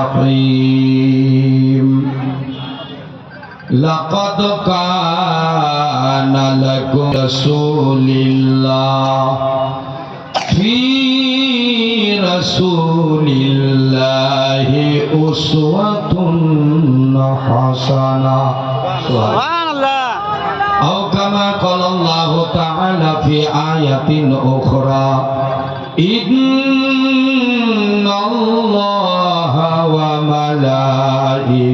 الرحيم لقد كان لكم رسول الله في رسول الله أسوة حسنة سبحان الله أو كما قال الله تعالى في آية أخرى إن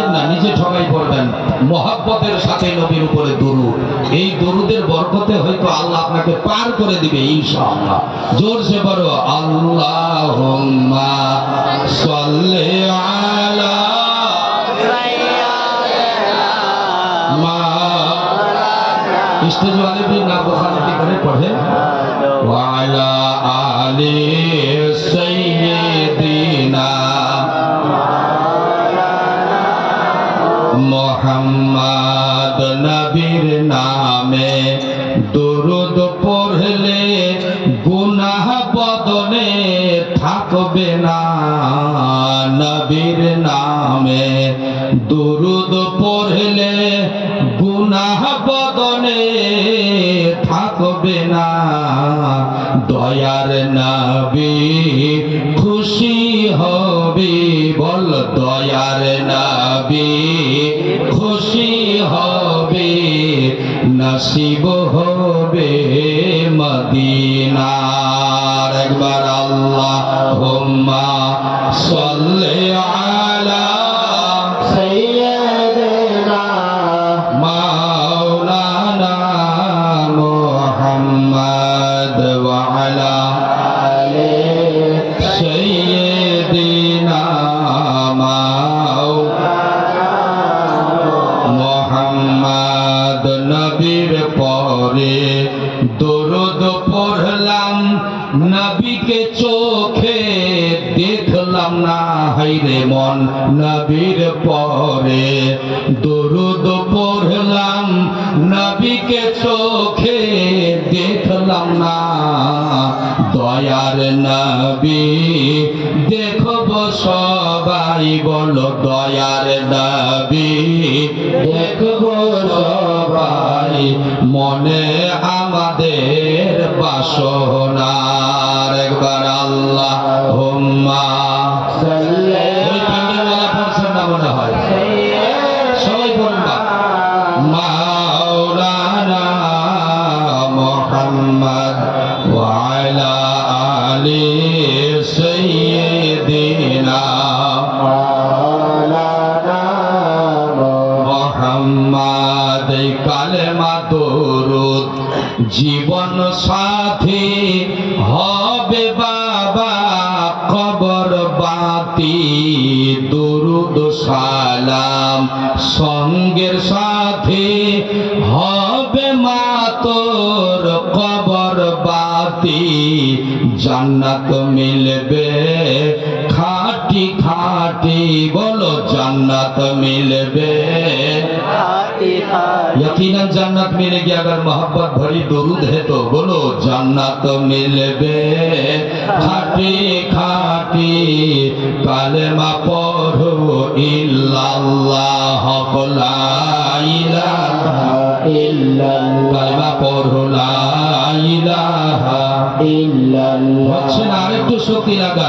এটা না, নিজে ঠকাই পড়বেন মহাব্বতের সাথে নবীর উপরে দরু। এই দরুদের বরকতে হয়তো আল্লাহ আপনাকে পার করে দিবে, ইনশাআল্লাহ। জোরসে বলো, আল্লাহুম্মা সাল্লি আলা মা স্টেজ মোহাম্মদ নবীর নামে দুরুদ পড়লে গুনাহ বদনে থাকবে না। নবীর নামে দুরুদ পড়লে গুনাহ বদনে থাকবে না। দয়ার নবী খুশি হবে বল খুশি হবে নসিব হবে মদিনার। একবার আল্লাহ হোম্মা সাল্লি আলা পরে দরুদ পড়লাম, নবীকে চোখে দেখলাম না। হাইরে মন নবীর পরে। দরুদ পড়লাম, নবীকে চোখে দেখলাম না। দয়ার নবী, দেখব সবাই বলো দয়ার নবী। মনে আমাদের বাসনার একবার আল্লাহ হুম্মা সাথী হবে বাবা কবর বাতি দুরুদ সালাম সঙ্গের সাথে দুধ হেতো বলো, জান্নাত মিলবে। খাটি খাটি কালেমা পড়ো, ইল্লাল্লাহ, লা ইল্লাল্লাহ। কালেমা পড়ো, লা ইল্লাল্লাহ। হচ্ছে না আরেকটু সতী লাগা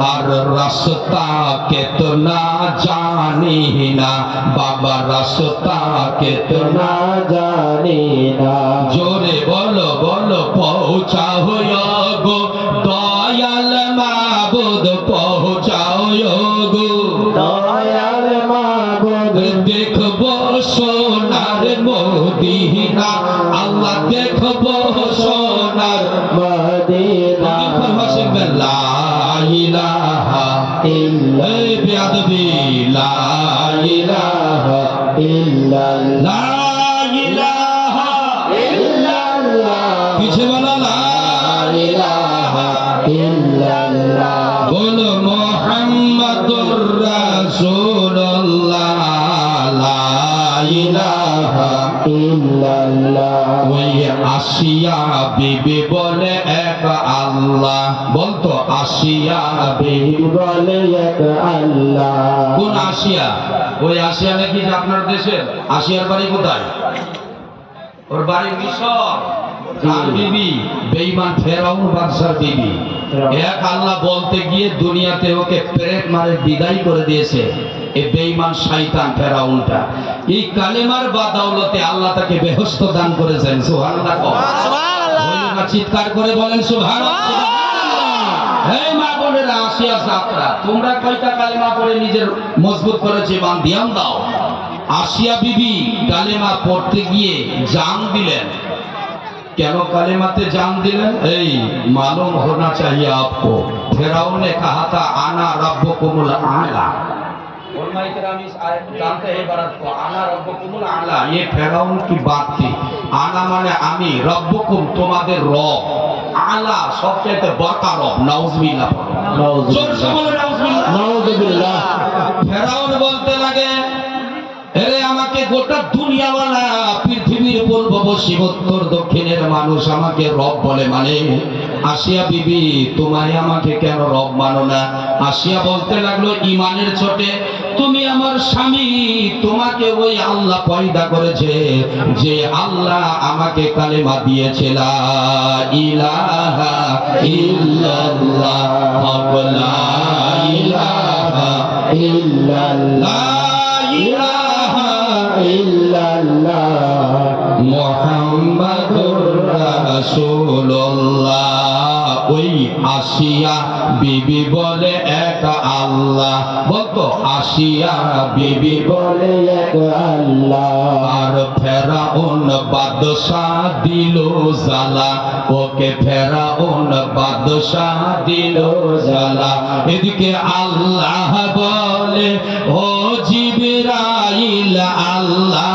বাবার রাস্তাকে তো না জানি না, বাবার রাস্তাকে তো না জানি না। জোরে বলো বলো পৌঁছা হইয়া গো পিছে বলো বলো মোহাম্মদুর রাসূলুল্লাহ। লা ইলাহা ইল্লাল্লাহ। ওই আসিয়া বিবি বলে এক আল্লাহ। বলতো আসিয়া বিবি বলে এক আল্লাহ। কোন আসিয়া? ওই আসিয়া নাকি যে আপনার দেশের আসিয়ার বাড়ি কোথায়? ওর বাড়ি মিশর। কার বিবি বেঈমান ফেরাউন বাদশার বিবি। এক আল্লাহ বলতে গিয়ে দুনিয়াতে ওকে প্রেত মারে বিদায় করে দিয়েছে। এই বেঈমান শয়তান ফেরাউনটা। এই কালেমার বাদাউলতে আল্লাহ তাকে বেহস্ত দান করেছেন সুবহানাল্লাহ। চিৎকার করে বলেন সুবহানাল্লাহ। মা নামেরা আসিয়া যাত্রা। তোমরা কয়টা কালেমা নিজের মজবুত দাও? আসিয়া বিবি কালেমা পড়তে গিয়ে জান দিলেন। কেন কালেমাতে জান দিলেন? এই, মালুম হোনা চাহিয়ে আপকো। ফেরাও নে আনা আলা। মানে আমি, রব্বকুম তোমাদের রব। আলা সবচেয়ে বড় রব নাউজবিল্লা জোর সে বলে নাউজুবিল্লাহ নাউযুবিল্লাহ ফেরাউন বলতে লাগে এরে আমাকে গোটা দুনিয়াওয়ালা পৃথিবীর পূর্ব পশ্চিম উত্তর দক্ষিণের মানুষ আমাকে রব বলে মানে। আসিয়া বিবি তোমায় আমাকে কেন রব মানো না? আসিয়া বলতে লাগল ইমানের ছোটে তুমি আমার স্বামী, তোমাকে ওই আল্লাহ পয়দা করেছে যে আল্লাহ আমাকে কালেমা দিয়েছে, লা রাসূলুল্লাহ। ওই আসিয়া বিবি বলে এক আল্লাহ। বলতো আসিয়া বিবি বলে এক আল্লাহ। আর ফেরাউন বাদশাহ দিল জালা ওকে ফেরাউন বাদশাহ দিল জালা এদিকে আল্লাহ বলে, ও জিবরাইল, আল্লাহ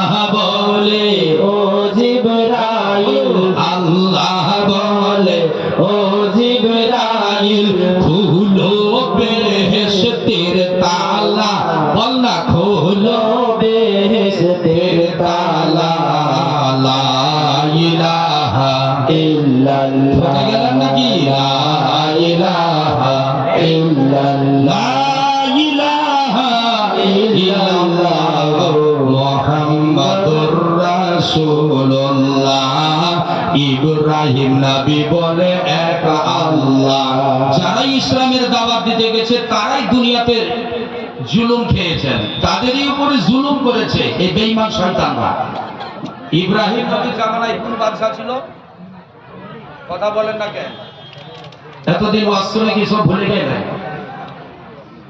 নবী বলে, এক আল্লাহ। যারা ইসলামের দাওয়াত দিতে গেছে, তারাই দুনিয়াতে জুলুম খেয়েছেন। তাদেরই উপরে জুলুম করেছে এই বেঈমান শয়তানরা। ইব্রাহিম নবীর জামানায় কোন বাদশা ছিল? কথা বলেন না কেন? এতদিন ওয়াস্তবে কি সব ভুলে গেলেন?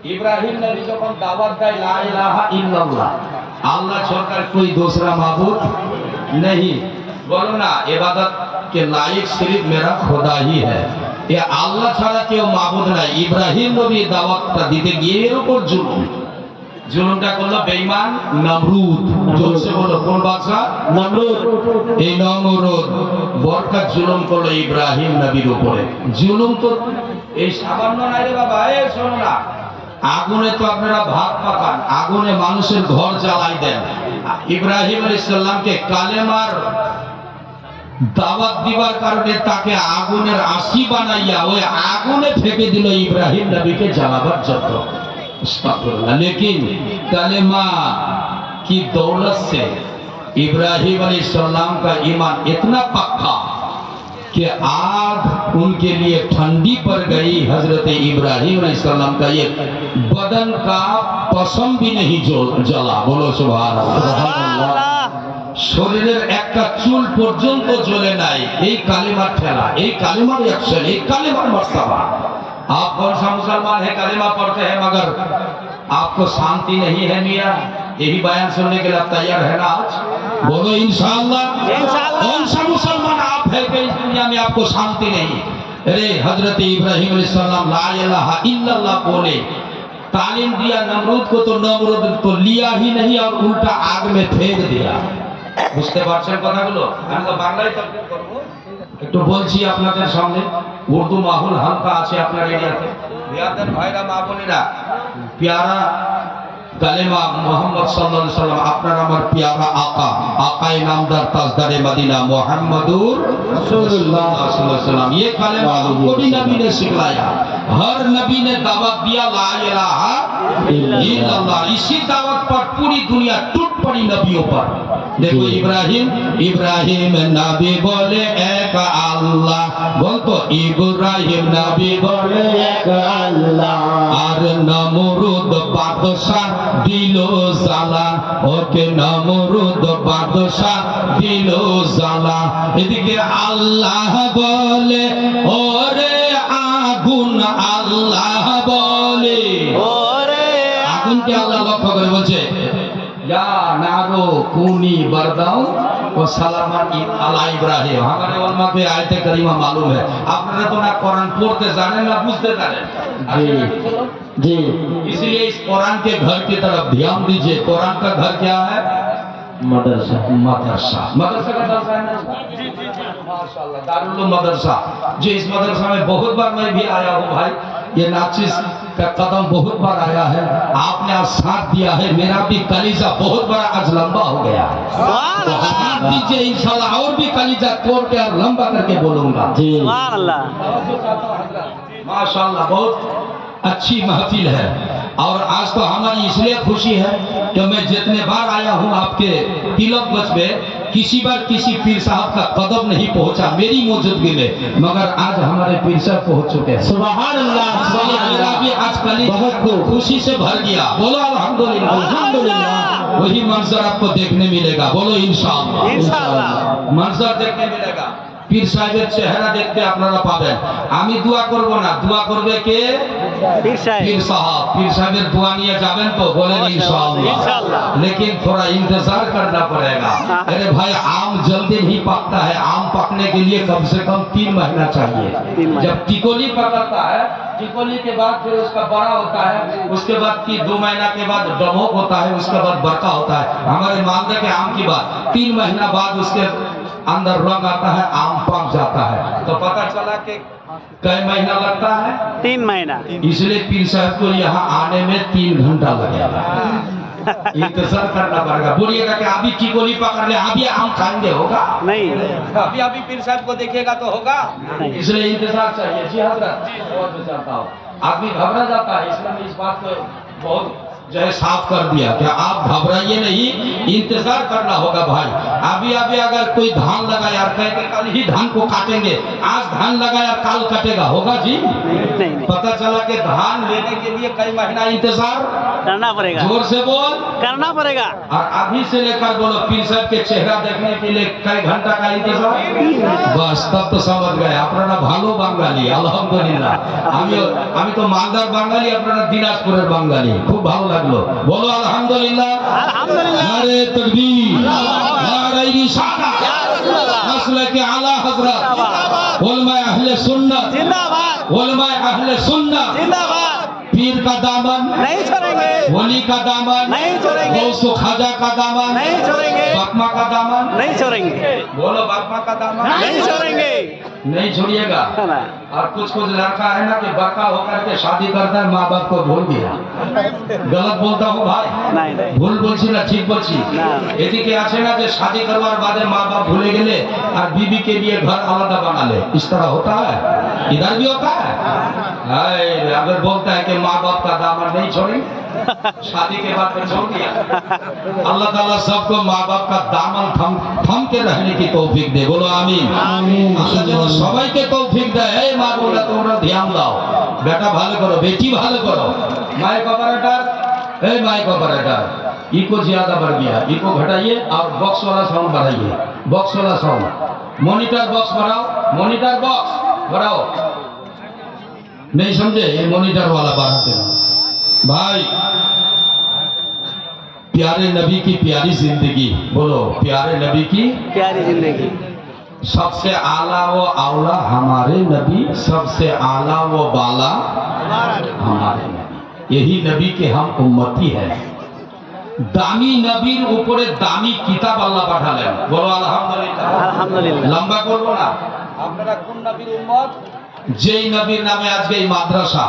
ইব্রাহিম নবী যখন দাওয়াত দেয়, লা ইলাহা ইল্লাল্লাহ, আল্লাহ সরকার কই দোসরা মাবুদ নেই। বলো না, এবাদত যে লাইক শরীফ মেরা খোদা হি হ্যাঁ এ আল্লাহ ছাড়া কেউ মাহবুদ নাই ইব্রাহিম নবী দাওয়াতটা দিতে গিয়ে এর উপর জুলুম জুলুমটা করল বেইমান নমরুদ চলছে বলো কোন বাদশা নমরুদ এই নমরুদ বরকা জুলুম করল ইব্রাহিম নবীর উপরে জুলুম তো এই সামান্য নাই রে বাবা এ শোনো না আগুনে তো আপনারা ভাত পাকান আগুনে মানুষের ঘর জ্বালাই দেন ইব্রাহিম আলাইহিস সালামকে কালেমার দাওয়াত দিবার কারণে তাকে আগুনের আসি বানাইয়া ওই আগুনে ফেঁকে দিল ইব্রাহিম নবীকে জ্বালাবার জন্য لیکن کلمہ کی دولت سے ابراہیم علیہ السلام کا ایمان اتنا پکا کہ آگ ان کے لیے ٹھنڈی پر گئی حضرت ابراہیم علیہ السلام کا یہ بدن کا پسم بھی نہیں جلا۔ بولو سبحان اللہ۔ শরীরের একটা চুল পর্যন্ত জ্বলে নাই এই কালিমার ঠেলা এই কালিমার অ্যাকশন এই কালিমার मर्तबा आप कौन सा मुसलमान है कलिमा पढ़ते हैं मगर आपको शांति नहीं है मियाँ यही बयान सुनने के लिए आप तैयार है ना आज बोलो इंशाल्लाह इंशाअल्लाह। कौन सा मुसलमान आप है कि इस दुनिया में आपको शांति नहीं अरे हजरत इब्राहिम अलैहिस्सलाम ला इलाहा इल्लल्लाह बोले तालीम दिया नमरूद को तो नमरूद तो लिया ही नहीं और उल्टा आग में फेंक दिया বুঝতে পারছেন কথাগুলো আমি তো বাংলায় তর্ক করবো একটু বলছি আপনাদের সামনে উর্দু মাহুল হালকা আছে আপনার এরিয়াতে বিয়াদের ভাইরা মা বোনেরা পেয়ারা কালেমা মোহাম্মদ সাল্লাল্লাহু আলাইহি সাল্লাম আপনার আমার পেয়ারা আকা আকায়ে নামদার তাজদারে मदीना मोहम्मदुर रसूलुल्लाह सल्लल्लाहु अलैहि वसल्लम ये कलेमा हमको भी नबी ने सिखलाया हर नबी ने दावत दिया ला इलाहा इल्लल्लाह इसी दावत पर पूरी दुनिया टूट পড়ি নবীও পর দেখো ইব্রাহিম ইব্রাহিম নবী বলে এক আল্লাহ। বলতো ইব্রাহিম নবী বলে এক আল্লাহ। আর নমরুদ বাদশাহ দিল সালা ওকে নমরুদ বাদশাহ দিল সালা এদিকে আল্লাহ বলে ওরে আগুন আল্লাহ বলে। আগুনকে আল্লাহ লক্ষ্য করে বলছে یا نارو کونی বারদাও و সালামান আলা ইব্রাহিম আমাদের উম্মতে আয়াতে কারিমা মালুম है আপনারা তো না কোরআন পড়তে জানেন না বুঝতে জানেন জি جی اس لیے اس قرآن کے گھر کی طرف دھیان دیجیے۔ قرآن کا گھر کیا ہے؟ مدرسہ۔ مدرسہ۔ مدرسہ کا درس ہے جی جی۔ ماشاءاللہ مدرسہ جو اس مدرسہ میں بہت بار میں بھی آیا ہوں بھائی یہ ناچس کا قدم بہت بار آیا ہے آپ نے آج ساتھ دیا ہے میرا بھی کلیجہ بہت بار آج لمبا ہو گیا ہے ساتھ دیجیے انشاءاللہ اور بھی کلیجہ کور کے اور لمبا کر کے بولوں گا جی। ماشاءاللہ بہت اچھی محفیل ہے۔ اور آج تو ہماری اس لیے خوشی ہے کہ میں جتنے بار آیا ہوں آپ کے تلک بچ میں کسی بار کسی پیر صاحب کا قدم نہیں پہنچا میری موجودگی میں مگر آج ہمارے پیر صاحب پہنچ چکے ہیں۔ سبحان اللہ میرا بھی آج کلی بہت کو خوشی سے بھر گیا۔ بولو الحمدللہ۔ الحمدللہ۔ وہی منظر آپ کو دیکھنے ملے گا۔ بولو انشاءاللہ۔ منظر دیکھنے ملے گا۔ پیر صاحب چہرہ دیکھتے পীর সাহেবের চেহারা দেখতে আপনারা পাবেন। আমি দোয়া করব না দোয়া করবে پیر পীর پیر পীর دعا نیا নিয়ে تو بولے نہیں انشاءاللہ لیکن تھوڑا انتظار کرنا پڑے گا ارے بھائی عام جلدی نہیں پکتا ہے عام پکنے کے لیے کم سے کم تین مہنہ چاہیے। جب ٹکولی پکتا ہے ٹکولی کے بعد پھر اس کا بڑا ہوتا ہے اس کے بعد کی دو مہنہ کے بعد ڈموک ہوتا ہے اس کے بعد برکہ ہوتا ہے۔ ہمارے معاملے کے عام کی بات تین مہنہ بعد اس کے اندر رنگ آتا ہے آم پک جاتا ہے۔ تو پتہ چلا کہ کئی مہینہ لگتا ہے؟ تین مہینہ۔ اس لیے پیر صاحب کو یہاں آنے میں تین گھنٹہ لگے گا انتظار کرنا پڑے گا۔ بولیے گا کہ ابھی کی گولی پکڑ لے ابھی آم کھائیں گے ہوگا؟ نہیں۔ ابھی ابھی پیر صاحب کو دیکھے گا تو ہوگا۔ اس لیے انتظار چاہیے۔ جی حضرت جی، آدمی گھبرا جاتا ہے اس لیے اس بات کو بہت جو ہے صاف کر دیا۔ کہ آپ گھبرائیے نہیں؟ انتظار کرنا ہوگا بھائی۔ ابھی ابھی اگر کوئی دھان لگایا کہے کہ کل ہی دھان کو کاٹیں گے۔ آج دھان لگایا کل کٹے گا۔ ہوگا جی؟ پتہ چلا کہ دھان لینے کے لیے کئی مہینہ انتظار؟ کرنا پڑے گا۔ زور سے بول۔ کرنا پڑے گا۔ اور ابھی سے لے کر بولو پیر صاحب کے چہرہ دیکھنے کے لیے کئی گھنٹہ کا انتظار؟ بس تب تو سمجھ گئے۔ اپنا نا আপনারা ভালো বাঙালি আলহামদুলিল্লাহ আমি আমি তো মালদার বাঙালি আপনারা দিনাজপুরের বাঙালি خوب بھالو লাগলো বলো আলহামদুলিল্লাহ। আলহামদুলিল্লাহ। নারে তাকবীর। নারে আলা হযরত। علماء اہل سنت زندہ باد علماء پیر کا دامن نہیں چھوڑیں گے ولی کا دامن نہیں چھوڑیں گے غوث خواجہ کا دامن نہیں چھوڑیں گے باپما کا دامن نہیں چھوڑیں گے بولو باپما کا دامن نہیں چھوڑیں گے نہیں چھوڑیے گا और कुछ कुछ लड़का है ना कि बड़का होकर के शादी करता है माँ बाप को भूल गया गलत बोलता हूँ भाई नहीं नहीं ভুল বলছি না ঠিক বলছি না। এদিকে আছে না যে शादी करवार बादे माँ बाप भूले गए और बीबी के लिए घर आलादा बना ले इस तरह होता है इधर भी होता है हाय, अगर बोलता है कि माँ बाप का दामन नहीं छोड़ेंगे शादी के बाद में छोड़ दिया अल्लाह ताला सबको माँ बाप का दामन थम थम के रहने की तौफीक दे बोलो आमीन আমিন আল্লাহ যেন সবাইকে তৌফিক দেয় এই মা বোনরা তোমরা ধ্যান দাও বেটা ভালো করো বেটি ভালো করো माइक ऑपरेटर ए माइक ऑपरेटर इको ज्यादा बढ़ गया इको घटाइए और बॉक्स वाला साउंड बढ़ाइए बॉक्स वाला साउंड मॉनिटर बॉक्स बढ़ाओ मॉनिटर बॉक्स बढ़ाओ नहीं समझे ये मॉनिटर वाला बढ़ाते रहो भाई प्यारे नबी की प्यारी जिंदगी बोलो प्यारे नबी की प्यारी जिंदगी सबसे आला वो आउला हमारे नबी सबसे आला वो बाला हमारे नबी यही नबी के हम उम्मती है দামি নবীর উপরে দামি কিতাব আল্লাহ পাঠালেন বলো আলহামদুলিল্লাহ আলহামদুলিল্লাহ লম্বা করবো না আপনারা কোন নবীর উম্মত যেই নবীর নামে আজকে এই মাদ্রাসা